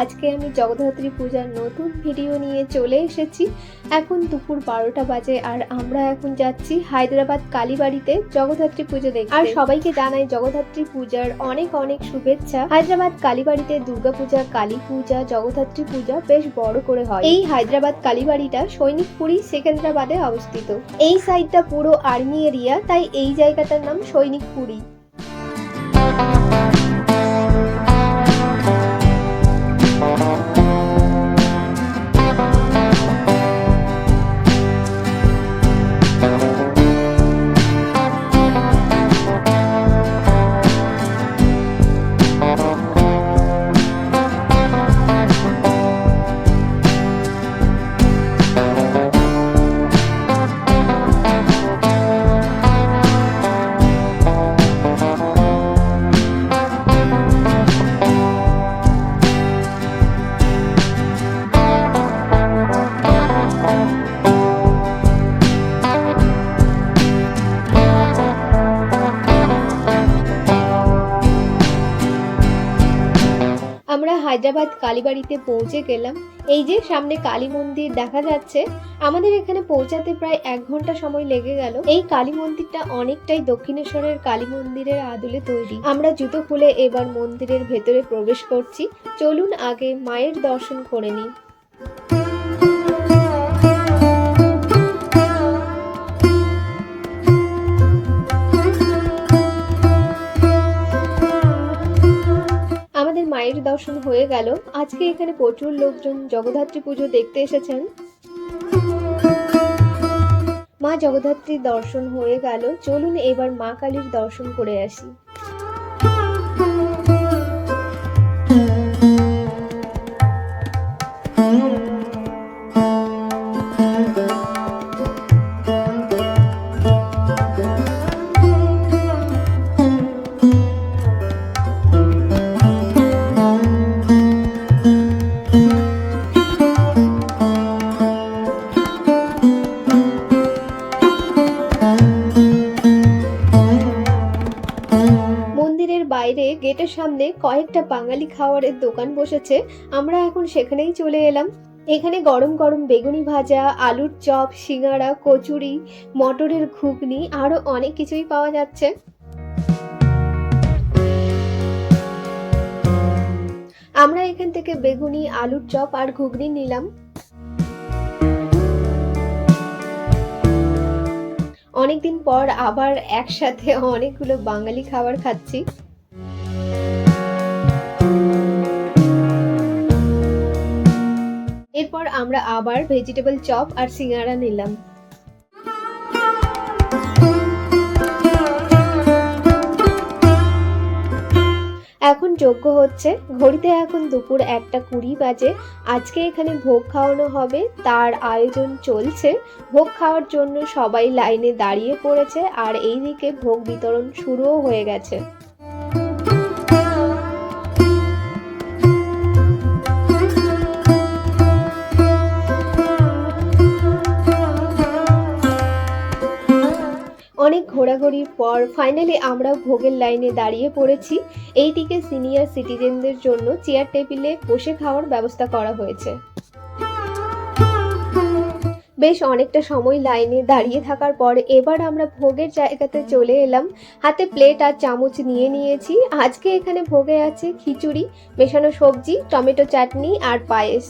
আজকে আমি জগদ্ধাত্রী পূজার নতুন ভিডিও নিয়ে চলে এসেছি। এখন দুপুর বারোটা বাজে আর আমরা এখন যাচ্ছি হায়দ্রাবাদ কালীবাড়িতে জগদ্ধাত্রী পুজো দেখতে। আর সবাইকে জানাই জগদ্ধাত্রী পূজার অনেক অনেক শুভেচ্ছা। হায়দ্রাবাদ কালীবাড়িতে দুর্গা পূজা, কালী পূজা, জগদ্ধাত্রী পূজা বেশ বড় করে হয়। এই হায়দ্রাবাদ কালীবাড়িটা সৈনিকপুরি সেকেন্দ্রাবাদে অবস্থিত। এই সাইডটা পুরো আর্মি এরিয়া তাই এই জায়গাটার নাম সৈনিকপুরি আমরা হায়দ্রাবাদ কালীবাড়িতে পৌঁছে গেলাম। এই যে সামনে কালী মন্দির দেখা যাচ্ছে, আমাদের এখানে পৌঁছাতে প্রায় এক ঘণ্টা সময় লেগে গেল। এই কালী মন্দিরটা অনেকটাই দক্ষিণেশ্বরের কালী মন্দিরের আদলে তৈরি। আমরা জুতো খুলে এবার মন্দিরের ভেতরে প্রবেশ করছি। চলুন আগে মায়ের দর্শন করে নিই। হয়ে গেল। আজকে এখানে প্রচুর লোকজন জগদ্ধাত্রী পুজো দেখতে এসেছেন। মা জগদ্ধাত্রীর দর্শন হয়ে গেল। চলুন এবার মা কালীর দর্শন করে আসি। গেটের সামনে কয়েকটা বাঙালি খাবারের দোকান বসেছে, আমরা এখন সেখানেই চলে এলাম। এখানে গরম গরম বেগুনি ভাজা, আলুর চপ সিঙ্গারা কচুরি, মটরের ঘুগনি, আরও অনেক কিছুই পাওয়া যাচ্ছে। আমরা এখান থেকে বেগুনি, আলুর চপ আর ঘুগনি নিলাম। অনেকদিন পর আবার একসাথে অনেকগুলো বাঙালি খাবার খাচ্ছি। এরপর আমরা আবার ভেজিটেবল চপ আর সিঙ্গারা নিলাম। এখন যোগ্য হচ্ছে, ঘড়িতে এখন দুপুর একটা কুড়ি বাজে, আজকে এখানে ভোগ খাওয়ানো হবে, তার আয়োজন চলছে। ভোগ খাওয়ার জন্য সবাই লাইনে দাঁড়িয়ে পড়েছে, আর এইদিকে ভোগ বিতরণ শুরুও হয়ে গেছে। অনেক ঘোরাঘুরির পর ফাইনালি আমরা ভোগের লাইনে দাঁড়িয়ে পড়েছি। এইদিকে সিনিয়র সিটিজেনদের জন্য চেয়ার টেবিলে বসে খাওয়ার ব্যবস্থা করা হয়েছে। বেশ অনেকটা সময় লাইনে দাঁড়িয়ে থাকার পর এবার আমরা ভোগের জায়গাতে চলে এলাম। হাতে প্লেট আর চামচ নিয়ে নিয়েছি। আজকে এখানে ভোগে আছে খিচুড়ি, মেশানো সবজি, টমেটো চাটনি আর পায়েস।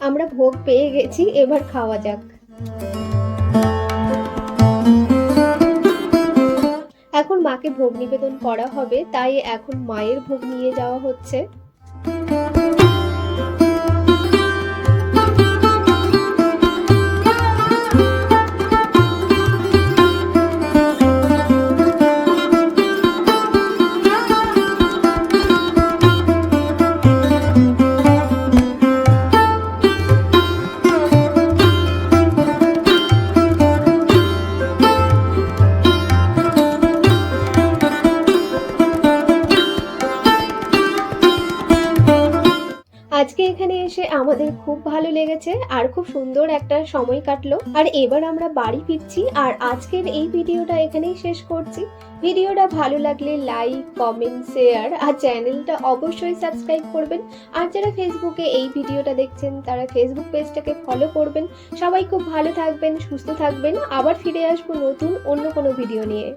আমরা ভোগ পেয়ে গেছি, এবার খাওয়া যাক। এখন মাকে ভোগ নিবেদন করা হবে, তাই এখন মায়ের ভোগ নিয়ে যাওয়া হচ্ছে। এসে আমাদের খুব ভালো লেগেছে আর খুব সুন্দর একটা সময় কাটলো। আর এবার আমরা বাড়ি ফিরছি আর আজকের এই ভিডিওটা এখানেই শেষ করছি। ভিডিওটা ভালো লাগলে লাইক, কমেন্ট, শেয়ার আর চ্যানেলটা অবশ্যই সাবস্ক্রাইব করবেন। আর যারা ফেসবুকে এই ভিডিওটা দেখছেন, তারা ফেসবুক পেজটাকে ফলো করবেন। সবাই খুব ভালো থাকবেন, সুস্থ থাকবেন। আবার ফিরে আসব নতুন, অন্য কোনো ভিডিও নিয়ে।